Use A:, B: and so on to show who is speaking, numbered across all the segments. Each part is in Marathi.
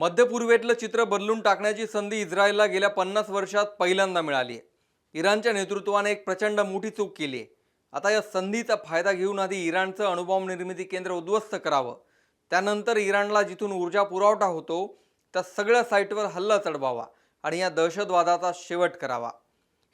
A: मध्य पूर्वेतलं चित्र बदलून टाकण्याची संधी इस्रायलला गेल्या पन्नास वर्षात पहिल्यांदा मिळाली. आहे इराणच्या नेतृत्वाने एक प्रचंड मोठी चूक केली. आहे आता या संधीचा फायदा घेऊन आधी इराणचं अणुबॉम्ब निर्मिती केंद्र उद्ध्वस्त करावं. त्यानंतर इराणला जिथून ऊर्जा पुरवठा होतो त्या सगळ्या साईटवर हल्ला चढवावा आणि या दहशतवादाचा शेवट करावा.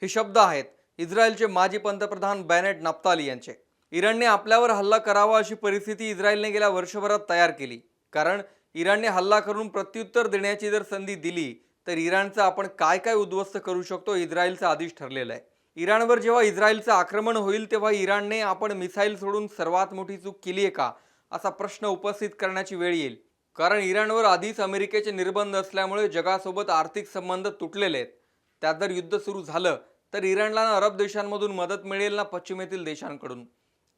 A: हे शब्द आहेत इस्रायलचे माजी पंतप्रधान बॅनेट नाप्ताली यांचे. इराणने आपल्यावर हल्ला करावा अशी परिस्थिती इस्रायलने गेल्या वर्षभरात तयार केली. कारण इराणने हल्ला करून प्रत्युत्तर देण्याची जर संधी दिली तर इराणचं आपण काय काय उद्ध्वस्त करू शकतो इस्रायलचं आधीच ठरलेलं आहे. इराणवर जेव्हा इस्रायलचं आक्रमण होईल तेव्हा इराणने आपण मिसाईल सोडून सर्वात मोठी चूक केली आहे का? असा प्रश्न उपस्थित करण्याची वेळ येईल. कारण इराणवर आधीच अमेरिकेचे निर्बंध असल्यामुळे जगासोबत आर्थिक संबंध तुटलेले आहेत. त्यात जर युद्ध सुरू झालं तर इराणला ना अरब देशांमधून मदत मिळेल ना पश्चिमेतील देशांकडून.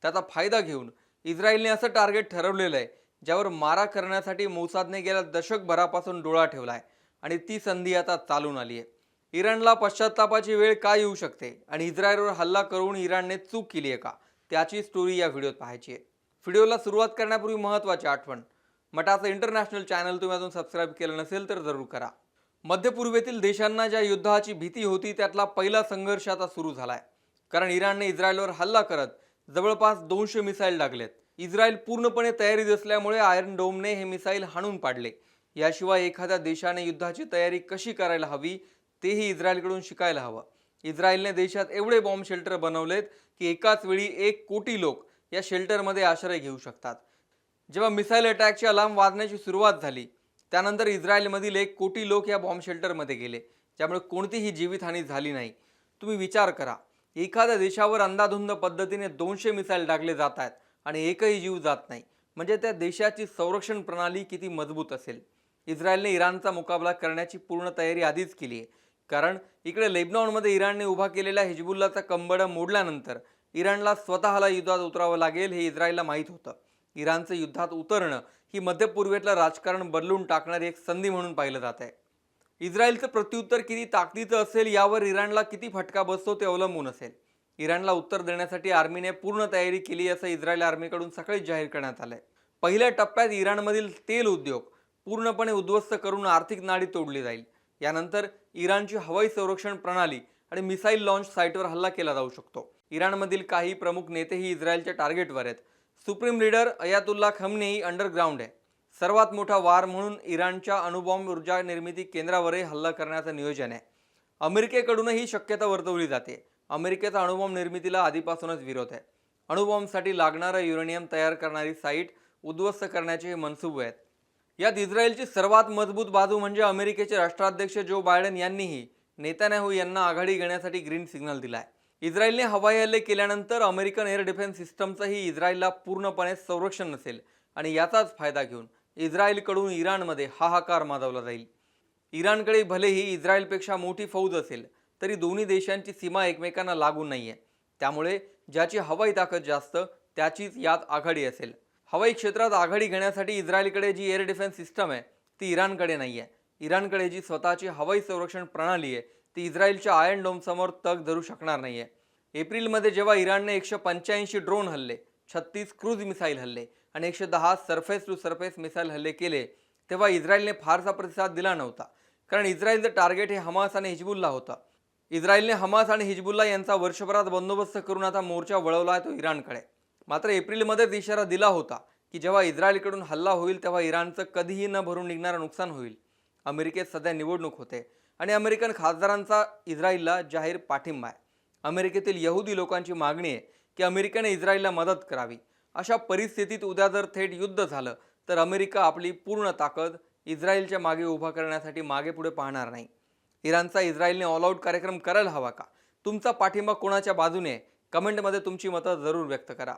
A: त्याचा फायदा घेऊन इस्रायलने असं टार्गेट ठरवलेलं आहे ज्यावर मारा करण्यासाठी मोसादने गेल्या दशकभरापासून डोळा ठेवला आहे आणि ती संधी आता चालून आली आहे इराणला पश्चातापाची वेळ का येऊ शकते आणि इस्रायलवर हल्ला करून इराणने चूक केली आहे का? त्याची स्टोरी या व्हिडिओत पाहायची आहे. व्हिडिओला सुरुवात करण्यापूर्वी महत्त्वाची आठवण. मटाचं इंटरनॅशनल चॅनल तुम्ही अजून सबस्क्राईब केलं नसेल तर जरूर करा. मध्य पूर्वेतील देशांना ज्या युद्धाची भीती होती त्यातला पहिला संघर्ष आता सुरू झालाय. कारण इराणने इस्रायलवर हल्ला करत जवळपास दोनशे मिसाईल टाकलेत इस्रायल पूर्णपणे तयारीत असल्यामुळे आयर्न डोमने हे मिसाईल हाणून पाडले. याशिवाय एखाद्या देशाने युद्धाची तयारी कशी करायला हवी तेही इस्रायलकडून शिकायला हवं. इस्रायलने देशात एवढे बॉम्ब शेल्टर बनवलेत की एकाच वेळी एक कोटी लोक या शेल्टरमध्ये आश्रय घेऊ शकतात. जेव्हा मिसाईल अटॅकची अलार्म वाजण्याची सुरुवात झाली त्यानंतर इस्रायलमधील एक कोटी लोक या बॉम्ब शेल्टरमध्ये गेले ज्यामुळे कोणतीही जीवितहानी झाली नाही. तुम्ही विचार करा एखाद्या देशावर अंदाधुंद पद्धतीने दोनशे मिसाईल टाकले जात आहेत आणि एकही जीव जात नाही. म्हणजे त्या देशाची संरक्षण प्रणाली किती मजबूत असेल. इस्रायलने इराणचा मुकाबला करण्याची पूर्ण तयारी आधीच केली आहे कारण इकडे लेबनॉनमध्ये इराणने उभा केलेल्या हिजबुल्लाचा कंबड मोडल्यानंतर इराणला स्वतःला युद्धात उतरावं लागेल हे इस्रायलला माहीत होतं. इराणचं युद्धात उतरणं ही मध्यपूर्वेतलं राजकारण बदलून टाकणारी एक संधी म्हणून पाहिलं जात आहे. इस्रायलचं प्रत्युत्तर किती ताकदीचं असेल यावर इराणला किती फटका बसतो ते अवलंबून असेल. इराणला उत्तर देण्यासाठी आर्मीने पूर्ण तयारी केली असं इस्रायल आर्मीकडून सकाळी जाहीर करण्यात आलंय. पहिल्या टप्प्यात इराणमधील तेल उद्योग पूर्णपणे उद्ध्वस्त करून आर्थिक नाडी तोडली जाईल. यानंतर इराणची हवाई संरक्षण प्रणाली आणि मिसाईल लॉन्च साईटवर हल्ला केला जाऊ शकतो. इराणमधील काही प्रमुख नेतेही इस्रायलच्या टार्गेटवर आहेत. Supreme leader Ayatollah Khamenei underground आहे. सर्वात मोठा वार म्हणून इराणच्या अणुबॉम्ब ऊर्जा निर्मिती केंद्रावरही हल्ला करण्याचं नियोजन आहे. अमेरिकेकडूनही शक्यता वर्तवली जाते. अमेरिकेचा अणुबॉम्ब निर्मितीला आधीपासूनच विरोध आहे. अणुबॉम्बसाठी लागणारं युरेनियम तयार करणारी साईट उद्ध्वस्त करण्याचे हे मनसुबे आहेत. यात इस्रायलची सर्वात मजबूत बाजू म्हणजे अमेरिकेचे राष्ट्राध्यक्ष जो बायडन यांनीही नेतान्याहू यांना आघाडी घेण्यासाठी ग्रीन सिग्नल दिलाय. इस्रायलने हवाई हल्ले केल्यानंतर अमेरिकन एअर डिफेन्स सिस्टमचंही इस्रायलला पूर्णपणे संरक्षण नसेल आणि याचाच फायदा घेऊन इस्रायलकडून इराणमध्ये हाहाकार माजवला जाईल. इराणकडे भलेही इस्रायलपेक्षा मोठी फौज असेल तरी दोन्ही देशांची सीमा एकमेकांना लागून आहे त्यामुळे ज्याची हवाई ताकद जास्त त्याचीच यात आघाडी असेल. हवाई क्षेत्रात आघाडी घेण्यासाठी इस्रायलकडे जी एअर डिफेन्स सिस्टम आहे ती इराणकडे नाही आहे इराणकडे जी स्वतःची हवाई संरक्षण प्रणाली आहे ती इस्रायलच्या आयर्न डोमसमोर तग धरू शकणार नाही आहे एप्रिलमध्ये जेव्हा इराणने एकशे पंच्याऐंशी ड्रोन हल्ले छत्तीस क्रूज मिसाईल हल्ले आणि एकशे दहा सरफेस टू सरफेस मिसाईल हल्ले केले तेव्हा इस्रायलने फारसा प्रतिसाद दिला नव्हता. कारण इस्रायलचं टार्गेट हे हमास आणि हिजबुल्ला होता. इस्रायलने हमास आणि हिजबुल्ला यांचा वर्षभरात बंदोबस्त करून आता मोर्चा वळवला आहे तो इराणकडे. मात्र एप्रिलमध्येच इशारा दिला होता की जेव्हा इस्रायलकडून हल्ला होईल तेव्हा इराणचं कधीही न भरून निघणारं नुकसान होईल. अमेरिकेत सध्या निवडणूक होते आणि अमेरिकन खासदारांचा इस्रायलला जाहीर पाठिंबा आहे. अमेरिकेतील यहुदी लोकांची मागणी आहे की अमेरिकेने इस्रायलला मदत करावी. अशा परिस्थितीत उद्या जर थेट युद्ध झालं तर अमेरिका आपली पूर्ण ताकद इस्रायलच्या मागे उभा करण्यासाठी मागे पुढे पाहणार नाही. इराणचा इस्रायलने ऑल आऊट कार्यक्रम करायला हवा का तुमचा पाठिंबा कोणाच्या बाजूने आहे? कमेंटमध्ये तुमची मतं जरूर व्यक्त करा